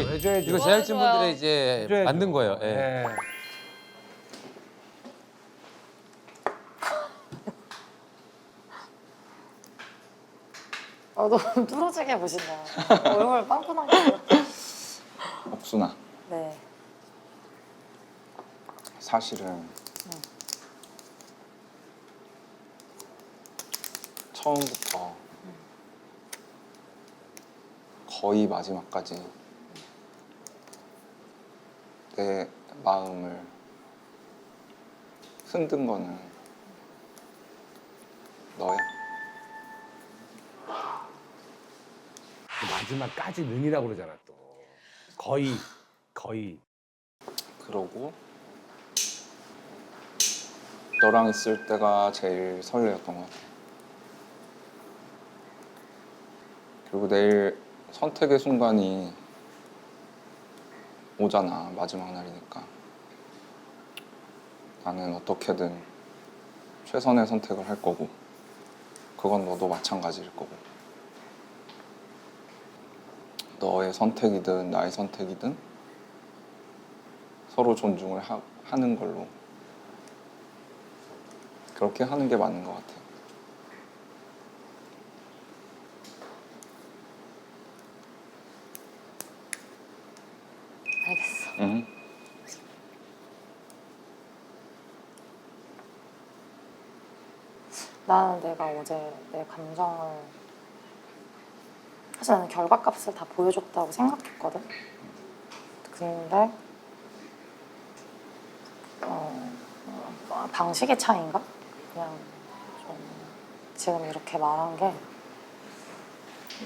해줘야죠. 이거 제작진분들의 이제 해줘야죠. 만든 거예요. 예. 네. 아, 너무 뚫어지게 보신다. 얼굴 빵꾸나게. 옥순아 네. 사실은 처음부터 거의 마지막까지 내 마음을 흔든 거는 너야. 그 마지막까지 능이라고 그러잖아 또. 거의 거의. 그러고 너랑 있을 때가 제일 설레었던 것 같아. 그리고 내일 선택의 순간이 오잖아 마지막 날이니까. 나는 어떻게든 최선의 선택을 할 거고 그건 너도 마찬가지일 거고. 너의 선택이든 나의 선택이든 서로 존중을 하, 하는 걸로. 그렇게 하는 게 맞는 것 같아요. 알겠어. 응. 나는 내가 어제 내 감정을 사실 나는 결과값을 다 보여줬다고 생각했거든. 근데 어, 어, 방식의 차이인가? 그냥 좀 지금 이렇게 말한 게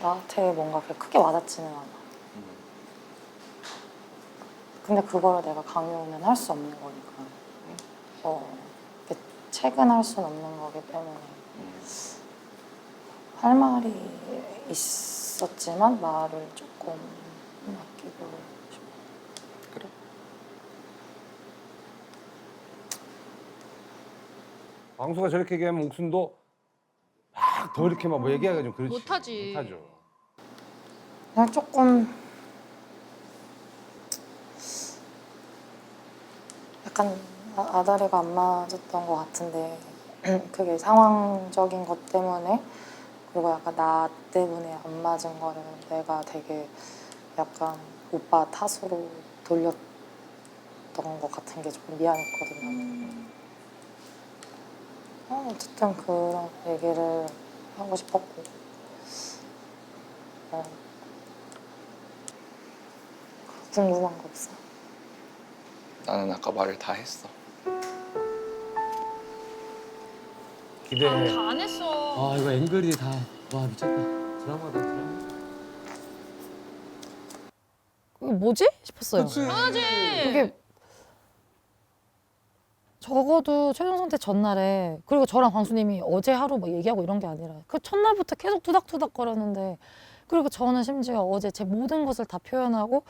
나한테 뭔가 그렇게 크게 와닿지는 않아. 근데 그거를 내가 강요는 할 수 없는 거니까. 어, 체근할 수는 없는 거기 때문에. 할 말이 있었지만 말을 조금 아끼고 싶어. 그래. 광수가 저렇게 얘기하면 옥순도 막 더 이렇게 막 뭐 얘기하기가 좀 그렇지. 못하지. 못하죠. 그냥 조금 약간 아- 아다리가 안 맞았던 것 같은데 그게 상황적인 것 때문에 그리고 약간 나 때문에 안 맞은 거를 내가 되게 약간 오빠 탓으로 돌렸던 것 같은 게 조금 미안했거든요. 어, 어쨌든 그런 얘기를 하고 싶었고 어. 궁금한 거 없어? 나는 아까 말을 다 했어. 기대해. 아, 다 안 했어. 아 이거 앵글이 다 와 미쳤다. 드라마다 드라마. 이게 뭐지? 싶었어요. 당연하지. 이게 적어도 최종 선택 전날에 그리고 저랑 광수님이 어제 하루 뭐 얘기하고 이런 게 아니라 그 첫날부터 계속 투닥투닥 거렸는데 그리고 저는 심지어 어제 제 모든 것을 다 표현하고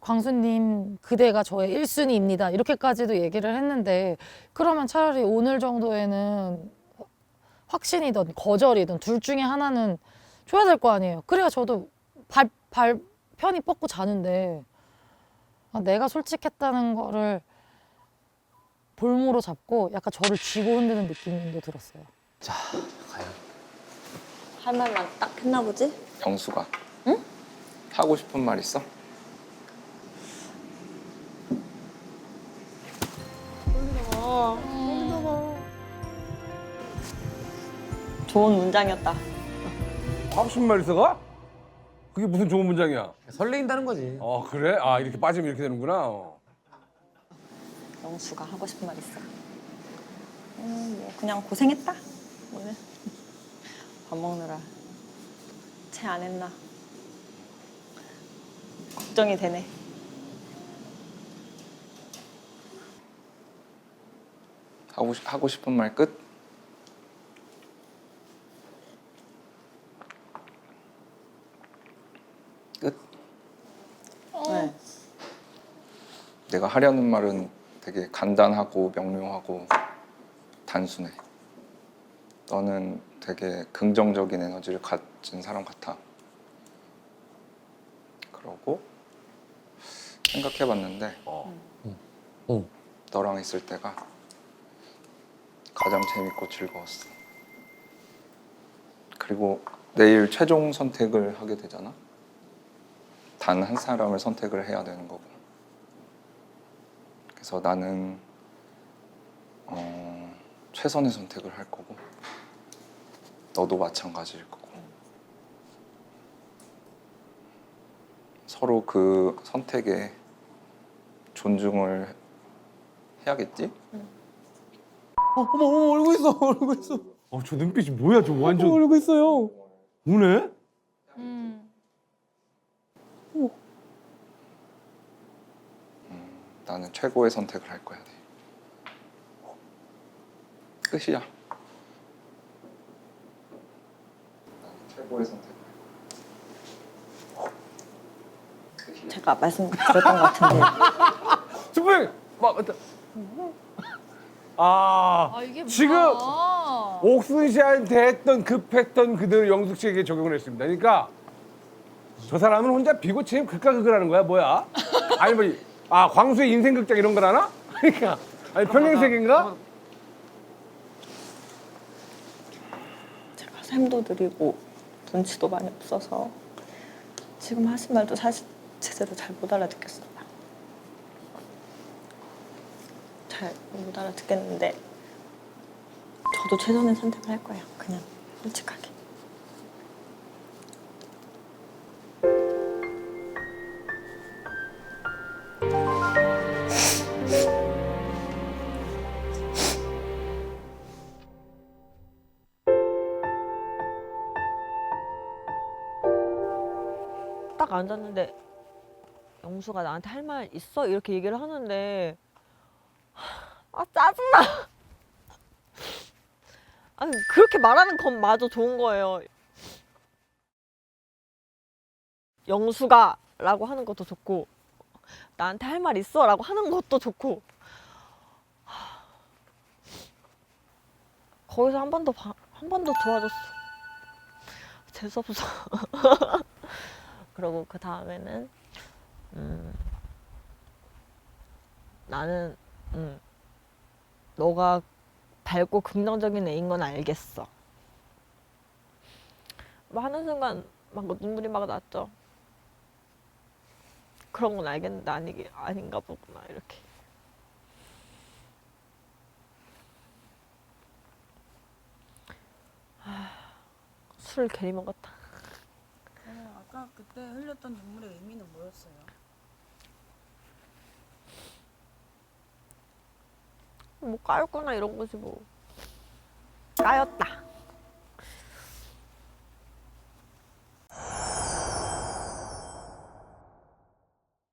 광수님 그대가 저의 1순위입니다 이렇게까지도 얘기를 했는데 그러면 차라리 오늘 정도에는 확신이든 거절이든 둘 중에 하나는 줘야 될 거 아니에요 그래야 저도 발, 발 편히 뻗고 자는데 아, 내가 솔직했다는 거를 볼모로 잡고 약간 저를 쥐고 흔드는 느낌도 들었어요. 자 과연 할 말만 딱 했나 보지? 영수가. 응? 하고 싶은 말 있어? 좋은 문장이었다. 하고 싶은 말 있어가? 그게 무슨 좋은 문장이야? 설레인다는 거지. 어 그래? 아 이렇게 빠지면 이렇게 되는구나. 어. 영수가 하고 싶은 말 있어. 음, 뭐 그냥 고생했다. 오늘 밥 먹느라 채 안 했나. 걱정이 되네. 하고 싶- 하고 싶은 말 끝? 끝. 네. 내가 하려는 말은 되게 간단하고 명료하고 단순해. 너는 되게 긍정적인 에너지를 가진 사람 같아. 그러고 생각해봤는데 어. 어. 너랑 있을 때가 가장 재밌고 즐거웠어. 그리고 내일 최종 선택을 하게 되잖아. 단 한 사람을 선택을 해야 되는 거고. 그래서 나는 어, 최선의 선택을 할 거고, 너도 마찬가지일 거고. 서로 그 선택에 존중을 해야겠지? 어, 어머 어머 울고 있어 울고 있어. 어, 저 눈빛이 뭐야? 저 어, 완전 울고 있어요. 우네? 나는 최고의 선택을 할 거야. 돼. 끝이야. 나는 최고의 선택을 할 거야. 끝이야. 제가 말씀드렸던 것 같은데 스프링 막 아, 이게 지금 옥순 씨한테 했던 그 패턴 그대로 영숙 씨에게 적용을 했습니다. 그러니까 저 사람은 혼자 비고 치면 극과 극을 하는 거야 뭐야? 아니 뭐아 광수의 인생 극장 이런 거라나? 그러니까 아니 평행세계인가? 제가 샘도 느리고 눈치도 많이 없어서 지금 하신 말도 사실 제대로 잘 못 알아듣겠어요. 잘 못 알아듣겠는데 저도 최선의 선택을 할 거예요. 그냥 솔직하게. 딱 앉았는데 영수가 나한테 할 말 있어? 이렇게 얘기를 하는데 아 짜증나 아니 그렇게 말하는 것마저 좋은 거예요 영수가 라고 하는 것도 좋고 나한테 할 말 있어? 라고 하는 것도 좋고 하, 거기서 한 번 더 한 번더 좋아졌어 재수없어 그러고 그 다음에는 음, 나는 음, 너가 밝고 긍정적인 애인 건 알겠어. 뭐 하는 순간 막 눈물이 막 났죠. 그런 건 알겠는데 아니 아닌가 보구나 이렇게. 하, 술 괜히 먹었다. 그때 흘렸던 눈물의 의미는 뭐였어요? 뭐 까였구나 이런 거지 뭐. 까였다.